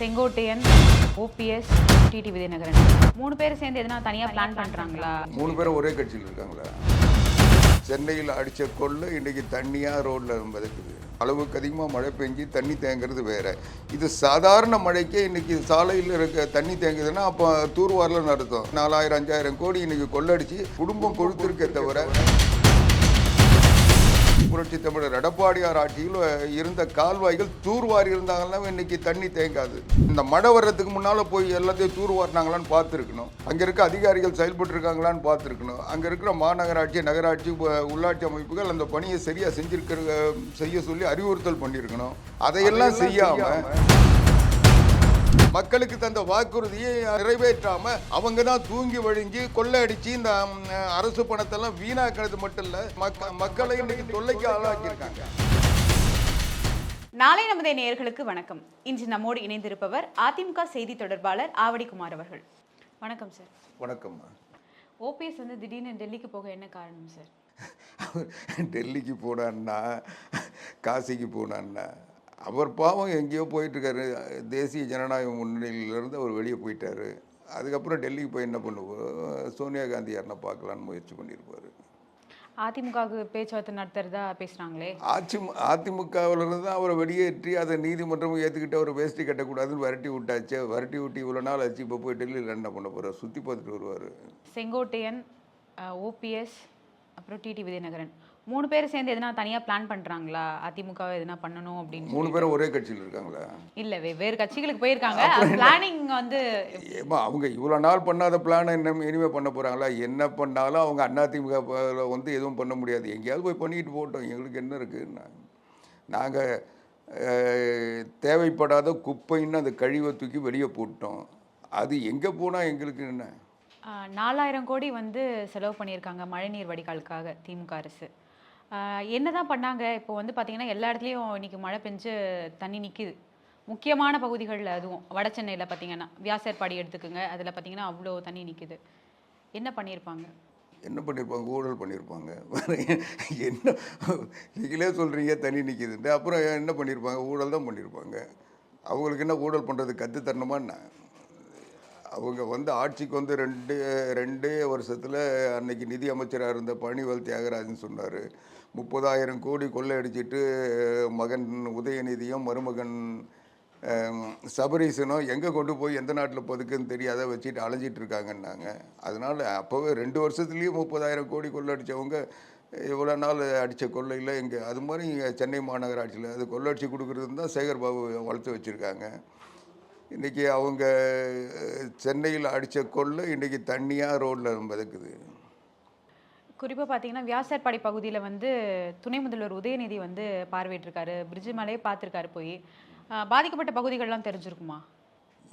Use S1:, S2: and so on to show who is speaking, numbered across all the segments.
S1: Sengottaiyan OPS DD Vijayanagaran. மூணு பேர் சேர்ந்து எதனா தனியாக பிளான் பண்ணுறாங்களா
S2: மூணு பேரும் ஒரே கட்சியில் இருக்காங்களா. சென்னையில் அடித்த கொள்ளை இன்றைக்கி தண்ணியாக ரோட்டில் மிதக்குது. அளவுக்கு அதிகமாக மழை பெஞ்சு தண்ணி தேங்குறது வேற. இது சாதாரண மழைக்கே இன்னைக்கு சாலையில் இருக்க தண்ணி தேங்குதுன்னா அப்போ தூர்வாரில் அர்த்தம் நாலாயிரம் அஞ்சாயிரம் கோடி இன்னைக்கு கொள்ளடிச்சு குடும்பம் கொழுத்திருக்கே தவிர புரட்சி தமிழர் எடப்பாடியார் ஆட்சியில் இருந்த கால்வாய்கள் தூர்வாரி இருந்தாங்கன்னா இன்னைக்கு தண்ணி தேங்காது. இந்த மழை வர்றதுக்கு முன்னால் போய் எல்லாத்தையும் தூர்வாரினாங்களான்னு பார்த்துருக்கணும். அங்கே இருக்க அதிகாரிகள் செயல்பட்டு இருக்காங்களான்னு பார்த்துருக்கணும். அங்கே இருக்கிற மாநகராட்சி நகராட்சி உள்ளாட்சி அமைப்புகள் அந்த பணியை சரியாக செஞ்சிருக்கிற செய்ய சொல்லி அறிவுறுத்தல் பண்ணியிருக்கணும் அதையெல்லாம் செய்யாமல் மக்களுக்கு தந்த வாக்குறுதியை நிறைவேற்றாம அவங்க தான் தூங்கி வழிஞ்சு கொள்ளையடிச்சு இந்த அரசு பணத்தெல்லாம் வீணாக்கிறது மட்டும் இல்ல மக்க- மக்களை இன்னைக்கு தொல்லைக்கு ஆளாக்கியிருக்காங்க.
S1: நாளை நமது நேயர்களுக்கு வணக்கம். இன்று நம்மோடு இணைந்திருப்பவர் அதிமுக செய்தி தொடர்பாளர் ஆவடிக்குமார் அவர்கள். வணக்கம் சார்.
S2: வணக்கம்மா
S1: ஓபிஎஸ் வந்து திடீர்னு டெல்லிக்கு போக என்ன காரணம் சார்?
S2: டெல்லிக்கு போனான்னா காசிக்கு போனான்னா அவர் பாவம் எங்கேயோ போயிட்டுருக்காரு. தேசிய ஜனநாயக முன்னணியிலேருந்து அவர் வெளியே போயிட்டாரு. அதுக்கப்புறம் டெல்லிக்கு போய் என்ன பண்ணுவோம் சோனியா காந்தி யாருன்னா பார்க்கலான்னு முயற்சி பண்ணியிருப்பார்.
S1: அதிமுகவுக்கு பேச்சுவார்த்தை நடத்துறதா பேசுறாங்களே?
S2: ஆட்சி அதிமுகவிலிருந்து தான் அவரை வெளியேற்றி அதை நீதிமன்றம் ஏற்றுக்கிட்டு அவர் வேஷ்டி கட்டக்கூடாதுன்னு விரட்டி விட்டாச்சு. விரட்டி விட்டு இவ்வளோ நாள் ஆச்சு. இப்போ போய் டெல்லியில் என்ன பண்ண போகிறார் சுற்றி பார்த்துட்டு வருவார்.
S1: செங்கோட்டையன் ஓபிஎஸ் அப்புறம் டிடி விஜயநகரன். மூணு பேர் சேர்ந்து எதனா தனியாக பிளான் பண்ணுறாங்களா அதிமுகவை எதனா பண்ணணும் அப்படின்னு
S2: மூணு பேரும் ஒரே கட்சியில் இருக்காங்களா?
S1: இல்ல வெவ்வேறு கட்சிகளுக்கு போயிருக்காங்க. பிளானிங் வந்து
S2: ஏமா அவங்க இவ்வளோ நாள் பண்ணாத பிளானை என்ன இனிமேல் பண்ண போகிறாங்களா என்ன பண்ணாலும் அவங்க அதிமுக வந்து எதுவும் பண்ண முடியாது. எங்கேயாவது போய் பண்ணிட்டு போட்டோம் எங்களுக்கு என்ன இருக்குன்னா நாங்கள் தேவைப்படாத குப்பைன்னு அந்த கழிவை தூக்கி வெளியே போட்டோம். அது எங்கே போனால் எங்களுக்கு என்ன?
S1: நாலாயிரம் கோடி வந்து செலவு பண்ணியிருக்காங்க மழைநீர் வடிகாலுக்காக திமுக அரசு. என்ன தான் பண்ணாங்க? இப்போ வந்து பார்த்தீங்கன்னா எல்லா இடத்துலையும் இன்னைக்கு மழை பெஞ்சு தண்ணி நிற்கிது முக்கியமான பகுதிகளில் அதுவும். வட சென்னையில் பார்த்தீங்கன்னா வியாசர்பாடி எடுத்துக்கோங்க. அதில் பார்த்தீங்கன்னா அவ்வளோ தண்ணி நிற்கிது என்ன பண்ணியிருப்பாங்க
S2: என்ன பண்ணியிருப்பாங்க ஊழல் பண்ணியிருப்பாங்க என்ன? நீங்களே சொல்கிறீங்க தண்ணி நிற்கிதுன்ட்டு அப்புறம் என்ன பண்ணியிருப்பாங்க ஊழல் தான் பண்ணியிருப்பாங்க அவங்களுக்கு என்ன ஊழல் பண்ணுறது கற்று தரணுமா என்ன அவங்க வந்து ஆட்சிக்கு வந்து ரெண்டு ரெண்டே வருஷத்தில் அன்னைக்கு நிதி அமைச்சராக இருந்த பழனிவேல் தியாகராஜன் சொன்னார். முப்பதாயிரம் கோடி கொள்ளையடிச்சிட்டு மகன் உதயநிதியும் மருமகன் சபரீசனும் எங்கே கொண்டு போய் எந்த நாட்டில் பதுக்குன்னு தெரியாத வச்சுட்டு அலைஞ்சிட்டு இருக்காங்கன்னாங்க. அதனால் அப்போவே ரெண்டு வருஷத்துலேயே முப்பதாயிரம் கோடி கொள்ளடிச்சவங்க இவ்வளோ நாள் அடித்த கொள்ளையில் இங்கே அது மாதிரி இங்கே சென்னை மாநகராட்சியில் அது கொள்ளடிச்சு கொடுக்குறது தான் சேகர் பாபு வளர்த்து வச்சுருக்காங்க. இன்றைக்கி அவங்க சென்னையில் அடித்த கொள்ளை இன்றைக்கி தண்ணியாக ரோட்டில் மிதக்குது.
S1: குறிப்பாக பார்த்தீங்கன்னா வியாசர்பாடி பகுதியில் வந்து துணை முதல்வர் உதயநிதி வந்து பார்வையிட்டிருக்காரு. பிரிட்ஜு மேலேயே பார்த்துருக்காரு போய். பாதிக்கப்பட்ட பகுதிகள்லாம் தெரிஞ்சிருக்குமா?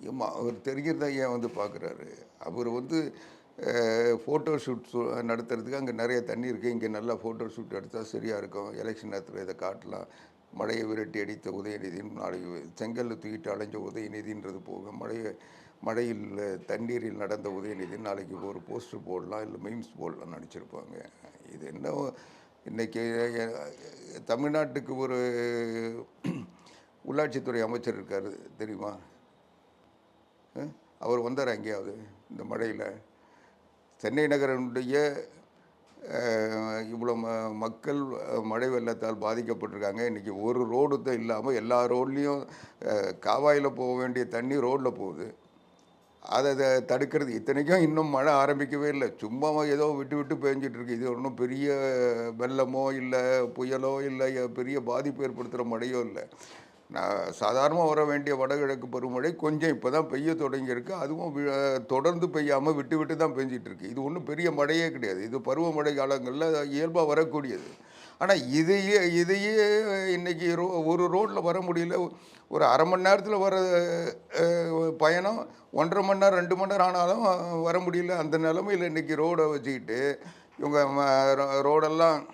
S2: ஏம்மா அவர் தெரிகிறத ஏன் வந்து பார்க்குறாரு அவர் வந்து ஃபோட்டோ ஷூட் நடத்துறதுக்கு அங்கே நிறைய தண்ணி இருக்குது. இங்கே நல்லா ஃபோட்டோ ஷூட் எடுத்தால் சரியாக இருக்கும். எலெக்ஷன் நேரத்தில் இதை காட்டலாம். மழையை விரட்டி அடித்த உதயநிதின்னு நாளைக்கு செங்கல்ல தூக்கிட்டு அலைஞ்ச உதயநிதின்றது போக மழையை மழையில் தண்ணீரில் நடந்த உதயநிதி நாளைக்கு ஒரு போஸ்டர் போடலாம் இல்லை மீம்ஸ் போடலாம் நடிச்சிருப்பாங்க இது என்ன இன்றைக்கி தமிழ்நாட்டுக்கு ஒரு உள்ளாட்சித்துறை அமைச்சர் இருக்கார் தெரியுமா? அவர் வந்தார் எங்கேயாவது? இந்த மழையில்? சென்னை நகரனுடைய இவ்வளோ ம மக்கள் மழை வெள்ளத்தால் பாதிக்கப்பட்டிருக்காங்க. இன்றைக்கி ஒரு ரோடு தான் இல்லாமல் எல்லா ரோட்லேயும் காவாயில் போக வேண்டிய தண்ணி ரோட்டில் போகுது. அதை தடுக்கிறது. இத்தனைக்கும் இன்னும் மழை ஆரம்பிக்கவே இல்லை. சும்மா ஏதோ விட்டு விட்டு பேஞ்சிட்டு இது ஒன்றும் பெரிய வெள்ளமோ இல்லை புயலோ இல்லை பெரிய பாதிப்பு ஏற்படுத்துகிற மழையோ இல்லை. சாதாரணமாக வர வேண்டிய வடகிழக்கு பருவமழை கொஞ்சம் இப்போ தான் பெய்ய தொடங்கியிருக்கு. அதுவும் வி- தொடர்ந்து பெய்யாமல் விட்டு விட்டு தான் பெஞ்சிட்ருக்கு இது ஒன்றும் பெரிய மழையே கிடையாது. இது பருவமழை காலங்களில் இயல்பாக வரக்கூடியது. ஆனால் இதையே இதையே இன்றைக்கி ரோ ஒரு ரோட்டில் வர முடியல. ஒரு அரை மணி நேரத்தில் வர பயணம் ஒன்றரை மணி நேரம் ரெண்டு மணி நேரம் ஆனாலும் வர முடியல. அந்த நிலமையில் இன்றைக்கி ரோடை வச்சுக்கிட்டு இவங்க ரோ- ரோடெல்லாம்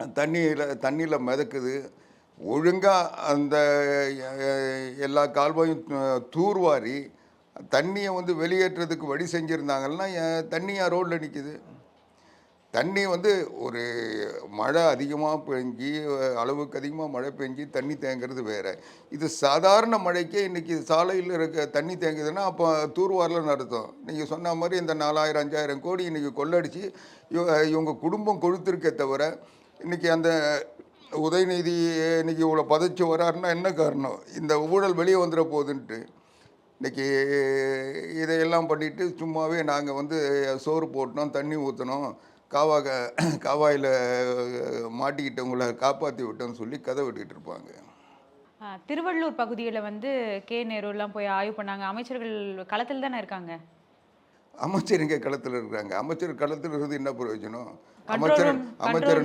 S2: தண்ணியில் தண்ணியில் மிதக்குது. ஒழுங்காக அந்த எல்லா கால்வாயும் தூர்வாரி தண்ணியை வந்து வெளியேற்றதுக்கு வழி செஞ்சுருந்தாங்கன்னா தண்ணியாக ரோட்டில் நிற்கிது தண்ணி வந்து ஒரு மழை அதிகமாக பெஞ்சி அளவுக்கு அதிகமாக மழை பெஞ்சி தண்ணி தேங்கிறது வேறு. இது சாதாரண மழைக்கே இன்றைக்கி சாலையில் இருக்க தண்ணி தேங்குதுன்னா அப்போ தூர்வாரில் நடத்தும். நீங்கள் சொன்ன மாதிரி இந்த நாலாயிரம் அஞ்சாயிரம் கோடி இன்றைக்கி கொள்ளடிச்சு இவங்க குடும்பம் கொழுத்திருக்கே தவிர இன்றைக்கி அந்த உதயநிதி இன்னைக்கு இவ்வளோ பதச்சு வராருன்னா என்ன காரணம்? இந்த ஊழல் வெளியே வந்துட போகுதுன்ட்டு. இன்னைக்கு இதையெல்லாம் பண்ணிட்டு சும்மாவே நாங்கள் வந்து சோறு போட்டோம் தண்ணி ஊற்றினோம் காவா காவாயில் மாட்டிக்கிட்டவங்கள காப்பாற்றி விட்டோம்னு சொல்லி கதை விட்டுக்கிட்டு இருப்பாங்க.
S1: திருவள்ளூர் பகுதியில் வந்து கே நேருலாம் போய் ஆய்வு பண்ணாங்க. அமைச்சர்கள் களத்தில் தானே இருக்காங்க?
S2: அமைச்சர் இங்கே களத்தில் இருக்கிறாங்க. அமைச்சர் களத்தில் இருந்து என்ன பிரயோஜனம்? அமைச்சர் அமைச்சர்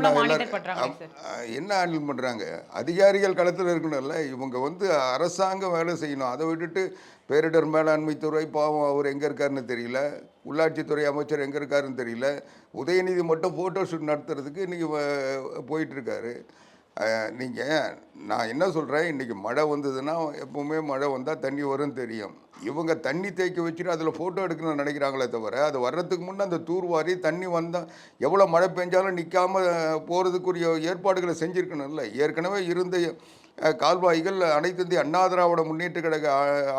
S2: என்ன ஹேண்டில் பண்ணுறாங்க அதிகாரிகள் களத்தில் இருக்கணும்ல இவங்க வந்து அரசாங்கம் வேலை செய்யணும். அதை விட்டுட்டு பேரிடர் மேலாண்மை துறை பாவம் அவர் எங்கே இருக்காருன்னு தெரியல. உள்ளாட்சித்துறை அமைச்சர் எங்கே இருக்காருன்னு தெரியல. உதயநிதி மட்டும் ஃபோட்டோ ஷூட் நடத்துறதுக்கு இன்றைக்கி போயிட்டு இருக்காரு. நீங்கள் நான் என்ன சொல்கிறேன் இன்றைக்கி மழை வந்ததுன்னா எப்பவுமே மழை வந்தால் தண்ணி வரும்னு தெரியும். இவங்க தண்ணி தேக்கி வச்சுட்டு அதில் ஃபோட்டோ எடுக்கணும்னு நினைக்கிறாங்களே தவிர அது வர்றதுக்கு முன்னே அந்த தூர்வாரி தண்ணி வந்தால் எவ்வளோ மழை பெஞ்சாலும் நிற்காம போகிறதுக்குரிய ஏற்பாடுகளை செஞ்சுருக்கணும்ல ஏற்கனவே இருந்த கால்வாய்கள் அனைத்து இந்திய அண்ணா திராவிட முன்னேற்ற கழக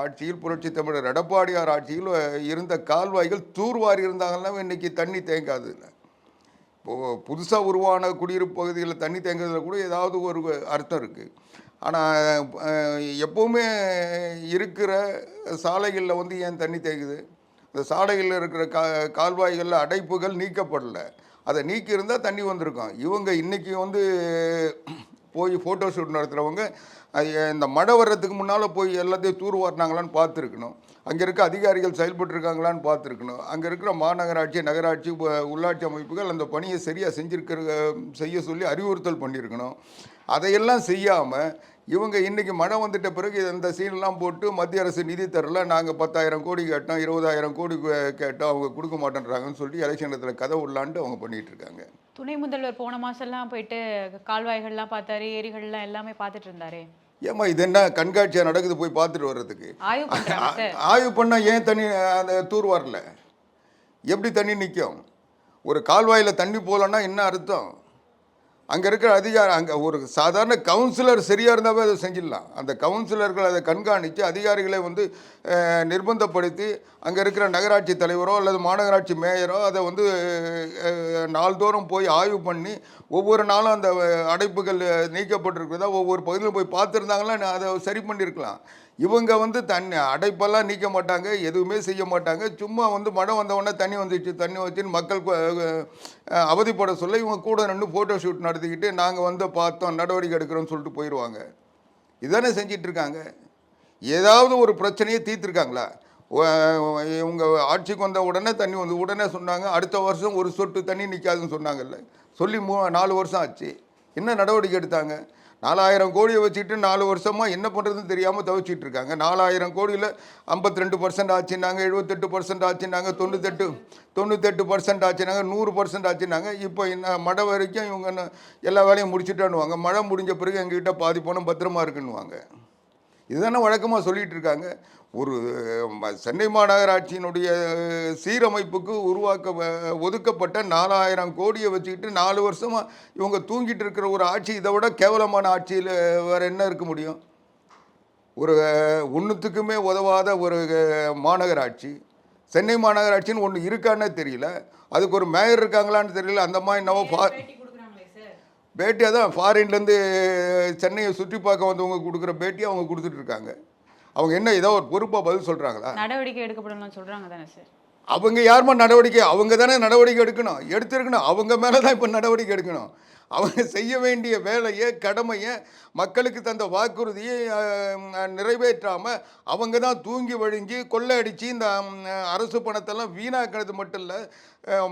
S2: ஆட்சியில் புரட்சி தமிழர் எடப்பாடியார் ஆட்சியில் இருந்த கால்வாய்கள் தூர்வாரி இருந்தாங்கன்னா இன்றைக்கி தண்ணி தேங்காது. புதுசாக உருவான குடியிருப்பு பகுதிகளில் தண்ணி தேங்குறதுல கூட ஏதாவது ஒரு அர்த்தம் இருக்குது ஆனால் எப்போவுமே இருக்கிற சாலைகளில் வந்து ஏன் தண்ணி தேங்குது? இந்த சாலைகளில் இருக்கிற கா கால்வாய்களில் அடைப்புகள் நீக்கப்படல. அதை நீக்கி இருந்தால் தண்ணி வந்திருக்கும். இவங்க இன்றைக்கி வந்து போய் ஃபோட்டோ ஷூட் நடத்துகிறவங்க இந்த மழை வர்றதுக்கு முன்னால் போய் எல்லாத்தையும் தூர் வாரினாங்களான்னு பார்த்துருக்கணும். அங்கே இருக்க அதிகாரிகள் செயல்பட்டுருக்காங்களான்னு பார்த்துருக்கணும். அங்கே இருக்கிற மாநகராட்சி நகராட்சி உள்ளாட்சி அமைப்புகள் அந்த பணியை சரியாக செஞ்சுருக்கிற செய்ய சொல்லி அறிவுறுத்தல் பண்ணியிருக்கணும். அதையெல்லாம் செய்யாமல் இவங்க இன்றைக்கி மழை வந்துட்ட பிறகு இந்த சீன்லாம் போட்டு மத்திய அரசு நிதி தரல நாங்கள் பத்தாயிரம் கோடி கேட்டோம் இருபதாயிரம் கோடி கேட்டோம் அவங்க கொடுக்க மாட்டேன்றாங்கன்னு சொல்லி எலெக்ஷன் இடத்துல கதை உள்ளான்ட்டு அவங்க பண்ணிகிட்டு இருக்காங்க
S1: துணை முதல்வர் போன மாதம்லாம் போயிட்டு கால்வாய்கள்லாம் பார்த்தாரு ஏரிகள்லாம் எல்லாமே பார்த்துட்டு இருந்தாரே?
S2: ஏம்மா இது என்ன கண்காட்சியாக நடக்குது போய் பார்த்துட்டு வர்றதுக்கு?
S1: ஆய்வு
S2: பண்ணால் ஏன் தண்ணி அந்த தூர் வரல? எப்படி தண்ணி நிற்கும் ஒரு கால்வாயில் தண்ணி போகலன்னா என்ன அர்த்தம்? அங்கே இருக்கிற அதிகாரி அங்கே ஒரு சாதாரண கவுன்சிலர் சரியாக இருந்தாவே அதை செஞ்சிடலாம். அந்த கவுன்சிலர்கள் அதை கண்காணித்து அதிகாரிகளை வந்து நிர்பந்தப்படுத்தி அங்கே இருக்கிற நகராட்சி தலைவரோ அல்லது மாநகராட்சி மேயரோ அதை வந்து நாள்தோறும் போய் ஆய்வு பண்ணி ஒவ்வொரு நாளும் அந்த அடைப்புகள் நீக்கப்பட்டிருக்கிறதா ஒவ்வொரு பகுதியிலும் போய் பார்த்துருந்தாங்கன்னா அதை சரி பண்ணியிருக்கலாம். இவங்க வந்து தண்ணி அடைப்பெல்லாம் நீக்க மாட்டாங்க எதுவுமே செய்ய மாட்டாங்க. சும்மா வந்து மழை வந்தவொடனே தண்ணி வந்துச்சு தண்ணி வச்சுன்னு மக்கள் அவதிப்பட சொல்ல இவங்க கூட நின்று ஃபோட்டோ ஷூட் நடத்திக்கிட்டு நாங்கள் வந்து பார்த்தோம் நடவடிக்கை எடுக்கிறோம்னு சொல்லிட்டு போயிடுவாங்க இதானே செஞ்சிட்ருக்காங்க. ஏதாவது ஒரு பிரச்சனையை தீர்த்துருக்காங்களா? இவங்க ஆட்சிக்கு வந்த உடனே தண்ணி வந்து உடனே சொன்னாங்க அடுத்த வருஷம் ஒரு சொட்டு தண்ணி நிற்காதுன்னு சொன்னாங்கல்ல. சொல்லி மூ நாலு வருஷம் ஆச்சு. என்ன நடவடிக்கை எடுத்தாங்க? நாலாயிரம் கோடியை வச்சுட்டு நாலு வருஷமாக என்ன பண்ணுறதுன்னு தெரியாமல் தவிச்சிட்டு இருக்காங்க. நாலாயிரம் கோடியில் ஐம்பத்தி ரெண்டு பர்சன்ட் ஆச்சுன்னாங்க எழுபத்தெட்டு பர்சன்ட் ஆச்சுன்னாங்க தொண்ணூத்தெட்டு தொண்ணூத்தெட்டு பர்சன்ட் ஆச்சுனாங்க நூறு பர்சன்ட் ஆச்சுன்னாங்க. இப்போ என்ன மழை வரைக்கும் இவங்க எல்லா வேலையும் முடிச்சுட்டான்னுவாங்க. மழை முடிஞ்ச பிறகு எங்ககிட்ட பாதி பணம் பத்திரமா இருக்குன்னுவாங்க. இதுதானே வழக்கமாக சொல்லிகிட்டு இருக்காங்க. ஒரு சென்னை மாநகராட்சியினுடைய சீரமைப்புக்கு உருவாக்க வ- ஒதுக்கப்பட்ட நாலாயிரம் கோடியை வச்சுக்கிட்டு நாலு வருஷமாக இவங்க தூங்கிட்டு இருக்கிற ஒரு ஆட்சி இதை விட கேவலமான ஆட்சியில் வேறு என்ன இருக்க முடியும்? ஒரு ஒன்றுத்துக்குமே உதவாத ஒரு மாநகராட்சி. சென்னை மாநகராட்சின்னு ஒன்று இருக்கான்னே தெரியல. அதுக்கு ஒரு மேயர் இருக்காங்களான்னு தெரியல. அந்த மாதிரி என்னவோ பா பேட்டி அதான் ஃபாரின்லேருந்து சென்னையை சுற்றி பார்க்க வந்தவங்க கொடுக்குற பேட்டி அவங்க கொடுத்துட்டு இருக்காங்க. அவங்க என்ன ஏதோ ஒரு பொறுப்பாக பதில் சொல்கிறாங்களா
S1: நடவடிக்கை எடுக்கப்படணும்னு சொல்றாங்க தானே சார்.
S2: அவங்க யாருமா நடவடிக்கை? அவங்க தானே நடவடிக்கை எடுக்கணும். எடுத்திருக்கணும். அவங்க மேலே தான் இப்போ நடவடிக்கை எடுக்கணும். அவங்க செய்ய வேண்டிய வேலையை கடமையை மக்களுக்கு தந்த வாக்குறுதியை நிறைவேற்றாமல் அவங்க தான் தூங்கி வழிஞ்சு கொள்ளையடிச்சு இந்த அரசு பணத்தெல்லாம் வீணாக்கிறது மட்டும் இல்லை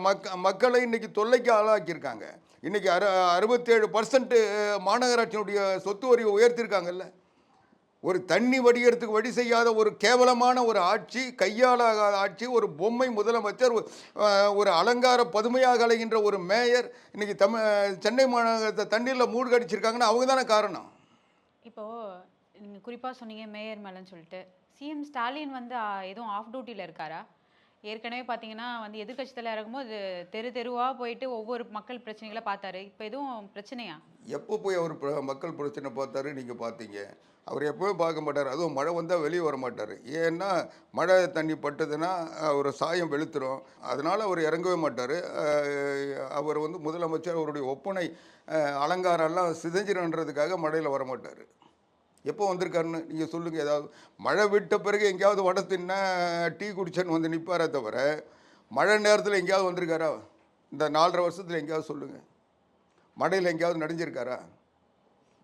S2: மக்க மக்களை இன்னைக்கு தொல்லைக்கு ஆளாக்கியிருக்காங்க. இன்றைக்கி அறு அறுபத்தேழு பர்சன்ட்டு மாநகராட்சியினுடைய சொத்து வரிவை உயர்த்திருக்காங்கல்ல. ஒரு தண்ணி வடிகிறதுக்கு வழி செய்யாத ஒரு கேவலமான ஒரு ஆட்சி கையாளாகாத ஆட்சி ஒரு பொம்மை முதலமைச்சர் ஒரு, ஒரு அலங்கார பதுமையாக அலைகின்ற ஒரு மேயர் இன்றைக்கி தமிழ் சென்னை மாநகரத்தை தண்ணீரில் மூழ்கடிச்சிருக்காங்கன்னு அவங்க தானே காரணம்?
S1: இப்போது குறிப்பாக சொன்னீங்க மேயர் மேலன்னு சொல்லிட்டு. சிஎம் ஸ்டாலின் வந்து எதுவும் ஆஃப் டியூட்டியில் இருக்காரா? ஏற்கனவே பார்த்தீங்கன்னா வந்து எதிர்கட்சி தலைவர் இருக்கும்போது தெரு தெருவாக போயிட்டு ஒவ்வொரு மக்கள் பிரச்சனைகளை பார்த்தாரு. இப்போ எதுவும் பிரச்சனையா?
S2: எப்போ போய் அவர் மக்கள் பிரச்சனை பார்த்தாரு நீங்கள் பார்த்தீங்க? அவர் எப்போவும் பார்க்க மாட்டார். அதுவும் மழை வந்தால் வெளியே வர மாட்டார். ஏன்னா மழை தண்ணி பட்டதுன்னா அவர் சாயம் வெளுத்துரும். அதனால் அவர் இறங்கவே மாட்டார். அவர் வந்து முதலமைச்சர் அவருடைய ஒப்பனை அலங்காரம்லாம் சிதைஞ்சிருன்றதுக்காக மழையில் வர மாட்டார். எப்போ வந்திருக்காருன்னு நீங்கள் சொல்லுங்கள் ஏதாவது மழை விட்ட பிறகு எங்கேயாவது வடை தின்ன டீ குடிச்சேன்னு வந்து நிற்பாரே தவிர மழை நேரத்தில் எங்கேயாவது வந்திருக்காரா? இந்த நாலரை வருஷத்தில் எங்கேயாவது சொல்லுங்கள் மழையில் எங்கேயாவது நடிஞ்சிருக்காரா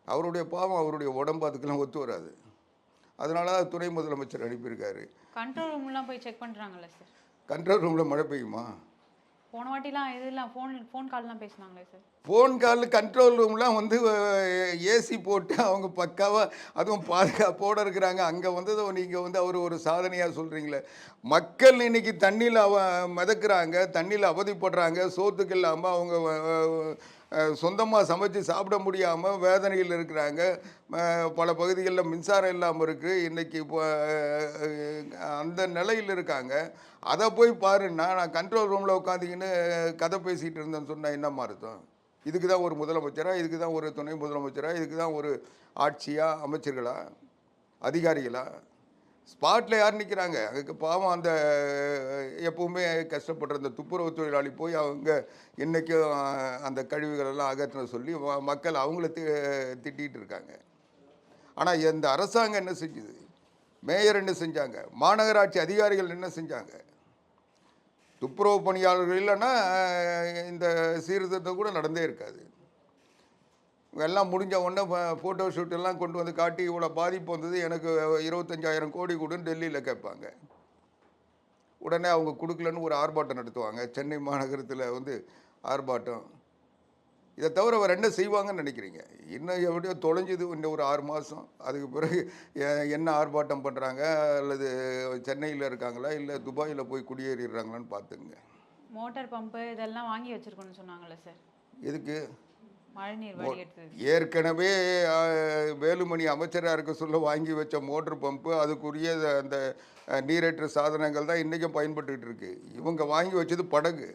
S2: அவருடைய பாவம் அவருடைய உடம்பு அதுக்கெல்லாம் ஒத்து வராது. அதனால தான் துணை முதலமைச்சர் அனுப்பியிருக்காரு.
S1: கண்ட்ரோல் ரூம்லாம் போய் செக் பண்ணுறாங்கல்ல சார்?
S2: கண்ட்ரோல் ரூமில் மழை பெய்யுமா?
S1: போன வாட்டிலாம் இதெல்லாம் ஃபோன் ஃபோன் கால்லாம் பேசுனாங்களே சார்
S2: ஃபோன் கால் கண்ட்ரோல் ரூம்லாம் வந்து ஏசி போட்டு அவங்க பக்காவாக அதுவும் பாதுகாப்போடு இருக்கிறாங்க. அங்கே வந்ததும் நீங்கள் வந்து அவர் ஒரு சாதனையாக சொல்கிறீங்களே மக்கள் இன்னைக்கு தண்ணியில் அவ மிதக்குறாங்க தண்ணியில் அவதிப்படுறாங்க சோத்துக்கு இல்லாமல் அவங்க சொந்தமாக சமைச்சு சாப்பிட முடியாமல் வேதனையில் இருக்கிறாங்க. பல பகுதிகளில் மின்சாரம் இல்லாமல் இருக்குது இன்றைக்கி இப்போ அந்த நிலையில் இருக்காங்க. அதை போய் பாருன்னா நான் கண்ட்ரோல் ரூமில் உட்காந்திங்கன்னு கதை பேசிகிட்டு இருந்தேன்னு சொன்னால் என்னம்மா அர்த்தம்? இதுக்கு தான் ஒரு முதலமைச்சராக இதுக்கு தான் ஒரு துணை முதலமைச்சராக இதுக்கு தான் ஒரு ஆட்சியாக அமைச்சர்களா? அதிகாரிகளா? ஸ்பாட்டில் யார் நிற்கிறாங்க அதுக்கு பாவம் அந்த எப்பவுமே கஷ்டப்படுற அந்த துப்புரவு தொழிலாளி போய் அவங்க இன்றைக்கும் அந்த கழிவுகளெல்லாம் அகற்ற சொல்லி மக்கள் அவங்கள தி திட்டிகிட்டு இருக்காங்க. ஆனால் இந்த அரசாங்கம் என்ன செஞ்சுது? மேயர் என்ன செஞ்சாங்க? மாநகராட்சி அதிகாரிகள் என்ன செஞ்சாங்க? துப்புரவு பணியாளர்கள் இல்லைன்னா இந்த சீர்திருத்தம் கூட நடந்தே இருக்காது. எல்லாம் முடிஞ்ச உடனே ஃபோட்டோ ஷூட் எல்லாம் கொண்டு வந்து காட்டி இவ்வளோ பாதிப்பு வந்தது எனக்கு இருபத்தஞ்சாயிரம் கோடி கொடுன்னு டெல்லியில் கேட்பாங்க. உடனே அவங்க கொடுக்கலன்னு ஒரு ஆர்ப்பாட்டம் நடத்துவாங்க. சென்னை மாநகரத்தில் வந்து ஆர்ப்பாட்டம். இதை தவிர அவர் என்ன செய்வாங்கன்னு நினைக்கிறீங்க? இன்னும் எப்படியோ தொலைஞ்சுது இன்னும் ஒரு ஆறு மாதம் அதுக்கு பிறகு என்ன ஆர்ப்பாட்டம் பண்ணுறாங்க அல்லது சென்னையில் இருக்காங்களா? இல்லை துபாயில் போய் குடியேறிடுறாங்களான்னு பார்த்துங்க
S1: மோட்டார் பம்பு இதெல்லாம் வாங்கி வச்சிருக்கணும்னு சொன்னாங்கல்ல சார். வடிகட்டுறது
S2: ஏற்கனவே வேலுமணி அமைச்சராக இருக்க சொல்ல வாங்கி வச்ச மோட்டர் பம்பு அதுக்குரிய அந்த நீரேற்று சாதனங்கள் தான் இன்றைக்கும் பயன்பட்டுக்கிட்டு இருக்கு. இவங்க வாங்கி வச்சது படகு.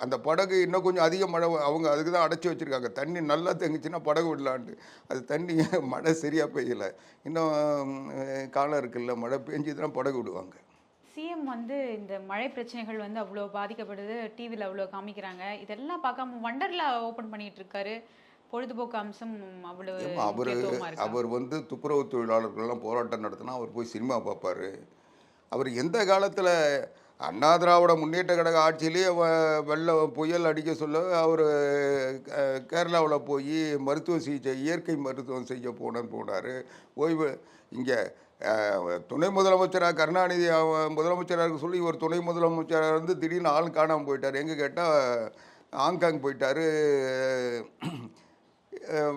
S2: அந்த படகு இன்னும் கொஞ்சம் அதிக மழை அவங்க அதுக்கு தான் அடைச்சி வச்சுருக்காங்க. தண்ணி நல்லா தேங்குச்சுன்னா படகு விடலான்ட்டு. அது தண்ணி மழை சரியாக பெய்யலை. இன்னும் காலம் இருக்குல்ல. மழை பெஞ்சதுன்னா படகு விடுவாங்க.
S1: சிஎம் வந்து இந்த மழை பிரச்சனைகள் வந்து அவ்வளோ பாதிக்கப்படுது. டிவியில் அவ்வளோ காமிக்கிறாங்க. இதெல்லாம் பார்க்காம வண்டர்லா ஓப்பன் பண்ணிட்டு இருக்காரு. பொழுதுபோக்கு அம்சம் அவ்வளோ
S2: ஏம்மா, அவர்? அவர் வந்து துப்புரவு தொழிலாளர்கள்லாம் போராட்டம் நடத்தினா அவர் போய் சினிமா பார்ப்பாரு. அவர் எந்த காலத்தில் அண்ணா திராவிட முன்னேற்ற கழக ஆட்சியிலேயே வ- வெள்ளம் புயல் அடிக்க சொல்ல அவர் கேரளாவில் போய் மருத்துவ சிகிச்சை இயற்கை மருத்துவம் செய்ய போனேன்னு போனார். ஓய்வு இங்கே துணை முதலமைச்சராக கருணாநிதி முதலமைச்சராக இருக்க சொல்லி இவர் துணை முதலமைச்சராக இருந்து திடீர்னு ஆள் காணாமல் போயிட்டார். எங்கே கேட்டால் ஹாங்காங் போயிட்டாரு.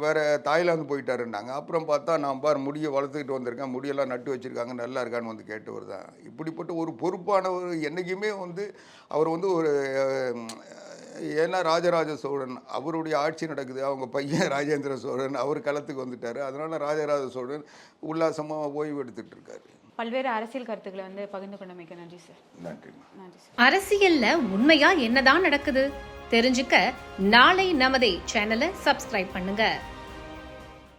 S2: வேறு தாய்லாந்து போயிட்டாருன்னாங்க. அப்புறம் பார்த்தா நான் பார் முடியை வளர்த்துக்கிட்டு வந்திருக்கேன். முடியெல்லாம் நட்டு வச்சுருக்காங்க. நல்லா இருக்கான்னு வந்து கேட்டவர் தான். இப்படிப்பட்ட ஒரு பொறுப்பானவர் என்றைக்குமே வந்து அவர் வந்து ஒரு ஏன்னா ராஜராஜ சோழன் அவருடைய ஆட்சி நடக்குது. அவங்க பையன் ராஜேந்திர சோழன் அவர் களத்துக்கு வந்துட்டார். அதனால் ராஜராஜ சோழன் உல்லாசமாக ஓய்வு எடுத்துகிட்டு இருக்காரு.
S1: பல்வேறு அரசியல் கருத்துக்களை வந்து பகிர்ந்து கொண்டமைக்கு நன்றி சார் நன்றி சார்
S3: அரசியல்ல உண்மையா என்னதான் நடக்குது? தெரிஞ்சுக்க நாளை நமதே சேனலை சப்ஸ்கிரைப் பண்ணுங்க.